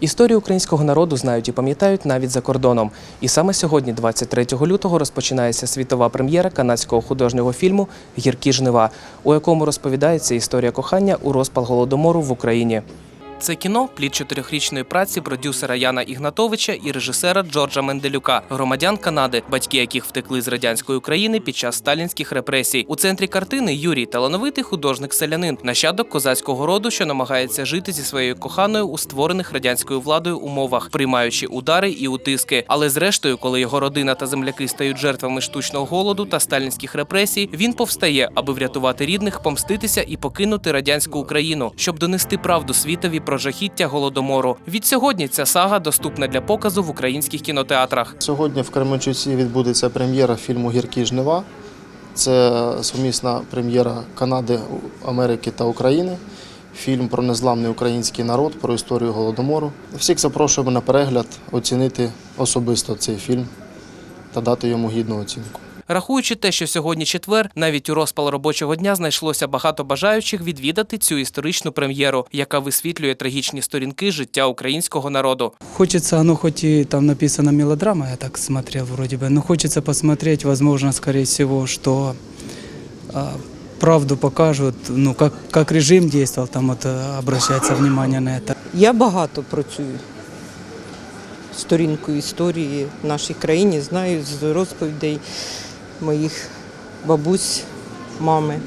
Історію українського народу знають і пам'ятають навіть за кордоном. І саме сьогодні, 23 лютого, розпочинається світова прем'єра канадського художнього фільму Гіркі жнива, у якому розповідається історія кохання у розпал голодомору в Україні. Це кіно плід чотирьохрічної праці продюсера Яна Ігнатовича і режисера Джорджа Менделюка, громадян Канади, батьки яких втекли з радянської України під час сталінських репресій. У центрі картини Юрій талановитий художник-селянин, нащадок козацького роду, що намагається жити зі своєю коханою у створених радянською владою умовах, приймаючи удари і утиски. Але зрештою, коли його родина та земляки стають жертвами штучного голоду та сталінських репресій, він повстає, аби врятувати рідних, помститися і покинути радянську Україну, щоб донести правду світові про жахіття голодомору. Від сьогодні ця сага доступна для показу в українських кінотеатрах. Сьогодні в Кременчуці відбудеться прем'єра фільму Гіркі жнива. Це сумісна прем'єра Канади, Америки та України. Фільм про незламний український народ, про історію голодомору. Всіх запрошуємо на перегляд, оцінити особисто цей фільм та дати йому гідну оцінку. Рахуючи те, що сьогодні четвер, навіть у розпал робочого дня знайшлося багато бажаючих відвідати цю історичну прем'єру, яка висвітлює трагічні сторінки життя українського народу. Хочется, оно хоть и там написано мелодрама, я так смотрел вроде бы, но хочется посмотреть, возможно, скорее всего, что а, правду покажут, ну, как, как режим действовал, там вот э, обращается внимание на это. Я багато працюю сторінкою історії в нашій країні, знаю з розповідей моїх бабусь, мами.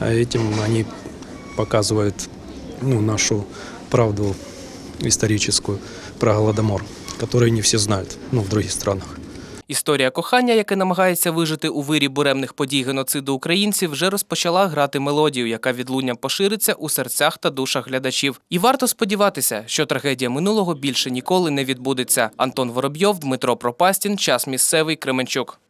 А этим они показывают ну, нашу правду историческую про Голодомор, которую не все знают ну, в других странах. Історія кохання, яке намагається вижити у вирі буремних подій геноциду українців, вже розпочала грати мелодію, яка відлунням пошириться у серцях та душах глядачів. І варто сподіватися, що трагедія минулого більше ніколи не відбудеться. Антон Воробйов, Дмитро Пропастін, час місцевий Кременчук.